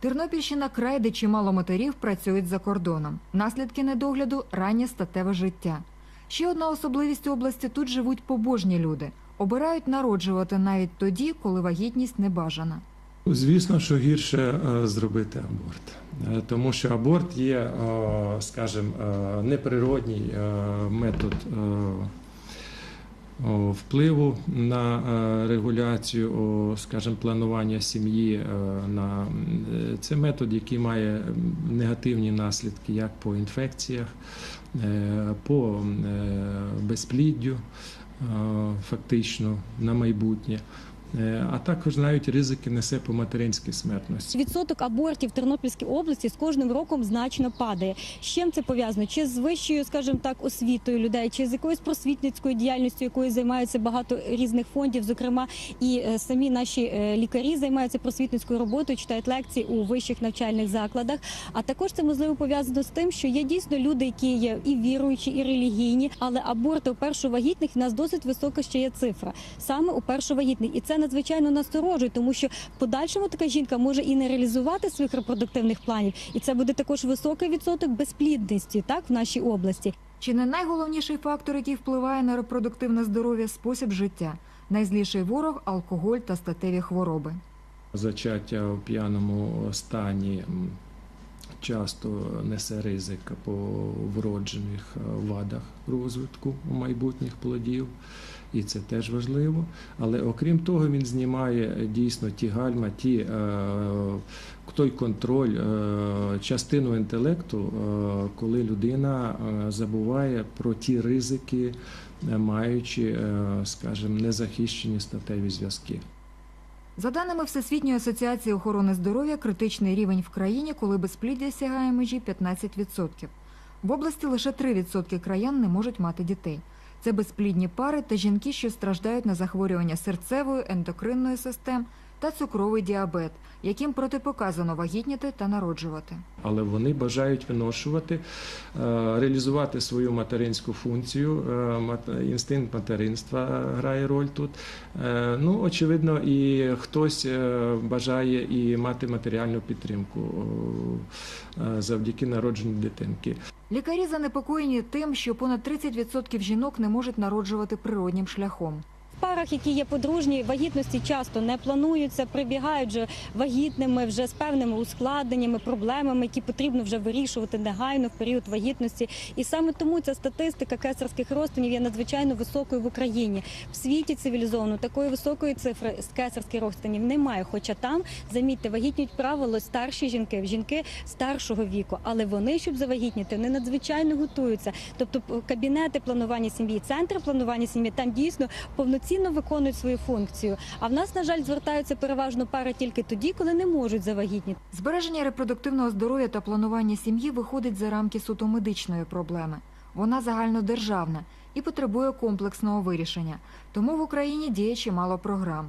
Тернопільщина край, де чимало матерів працюють за кордоном. Наслідки недогляду раннє статеве життя. Ще одна особливість області тут живуть побожні люди. Обирають народжувати навіть тоді, коли вагітність не бажана. Звісно, що гірше е, зробити аборт, Е, тому що аборт є, е, скажімо, неприродній метод впливу на е, регуляцію, скажімо, планування сім'ї. е, На е, це метод, який має негативні наслідки як по інфекціях, по безпліддю, фактично на майбутнє. Е, А також навіть ризики несе по материнській смертності. Відсоток абортів в Тернопільській області з кожним роком значно падає. З чим це пов'язано? Чи з вищою, скажімо так, освітою людей, чи з якоюсь просвітницькою діяльністю, якою займаються багато різних фондів, зокрема і е, самі наші е, лікарі займаються просвітницькою роботою, читають лекції у вищих навчальних закладах. А також це можливо пов'язано з тим, що є дійсно люди, які є і віруючі, і релігійні, але аборти у першовагітних в нас досить висока ще є цифра саме у першовагітних, і це надзвичайно насторожує, тому що в подальшому така жінка може і не реалізувати своїх репродуктивних планів, і це буде також високий відсоток безплідності, так в нашій області. Чи не найголовніший фактор, який впливає на репродуктивне здоров'я спосіб життя? Найзліший ворог алкоголь та статеві хвороби. Зачаття у п'яному стані часто несе ризик по вроджених е, вадах розвитку майбутніх плодів, і це теж важливо. Але окрім того, він знімає е, дійсно ті гальма, ті, е, той контроль, частину інтелекту, коли людина забуває про ті ризики, маючи, скажімо, незахищені статеві зв'язки. За даними Всесвітньої асоціації охорони здоров'я, критичний рівень в країні, коли безпліддя сягає межі 15%. В області лише 3% краян не можуть мати дітей. Це безплідні пари та жінки, що страждають на захворювання серцевої, ендокринної систем та цукровий діабет, яким протипоказано вагітніти та народжувати. але вони бажають виношувати, е, реалізувати свою материнську функцію. Е, Інстинкт материнства грає роль тут. Е, Ну, очевидно, і хтось бажає і мати матеріальну підтримку завдяки народженню дитинки. Лікарі занепокоєні тим, що понад 30% жінок не можуть народжувати природнім шляхом. Парах, які є подружні, вагітності часто не плануються, прибігають вже вагітними, вже з певними ускладненнями, проблемами, які потрібно вже вирішувати негайно в період вагітності. І саме тому ця статистика кесарських розтинів є надзвичайно високою в Україні. В світі цивілізовано такої високої цифри з кесарських розтинів немає. Хоча там, замітьте, вагітнюють правило старші жінки, жінки старшого віку, але вони, щоб завагітніти, вони надзвичайно готуються. Тобто кабінети планування сім'ї, центри планування сім'ї там дійсно повноцінно виконують свою функцію. А в нас, на жаль, звертаються переважно пари тільки тоді, коли не можуть завагітніти. Збереження репродуктивного здоров'я та планування сім'ї виходить за рамки суто медичної проблеми. Вона загальнодержавна і потребує комплексного вирішення. Тому в Україні діє чимало програм.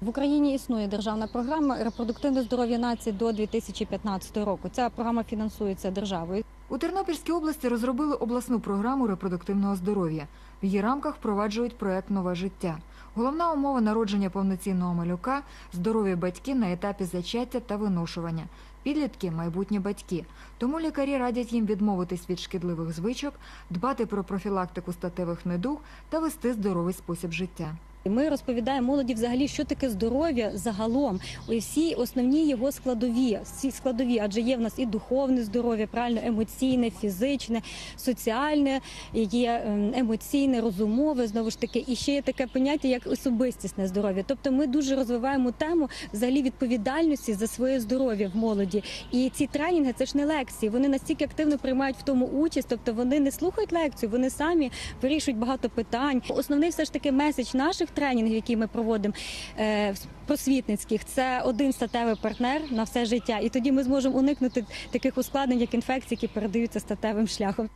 В Україні існує державна програма репродуктивне здоров'я нації до 2015 року. Ця програма фінансується державою. У Тернопільській області розробили обласну програму репродуктивного здоров'я. В її рамках впроваджують проект Нове життя. Головна умова народження повноцінного малюка здорові батьки на етапі зачаття та виношування. Підлітки майбутні батьки. Тому лікарі радять їм відмовитись від шкідливих звичок, дбати про профілактику статевих недуг та вести здоровий спосіб життя. Ми розповідаємо молоді взагалі, що таке здоров'я загалом, всі основні його складові, всі складові, адже є в нас і духовне здоров'я, правильно, емоційне, фізичне, соціальне, є ем, емоційне, розумове, знову ж таки, і ще є таке поняття як особистісне здоров'я. Тобто ми дуже розвиваємо тему взагалі відповідальності за своє здоров'я в молоді. І ці тренінги це ж не лекції. Вони настільки активно приймають в тому участь, тобто вони не слухають лекцію, вони самі вирішують багато питань. Основний все ж таки меседж наших тренінгів, які ми проводимо е, просвітницьких, це один статевий партнер на все життя. І тоді ми зможемо уникнути таких ускладнень, як інфекції, які передаються статевим шляхом.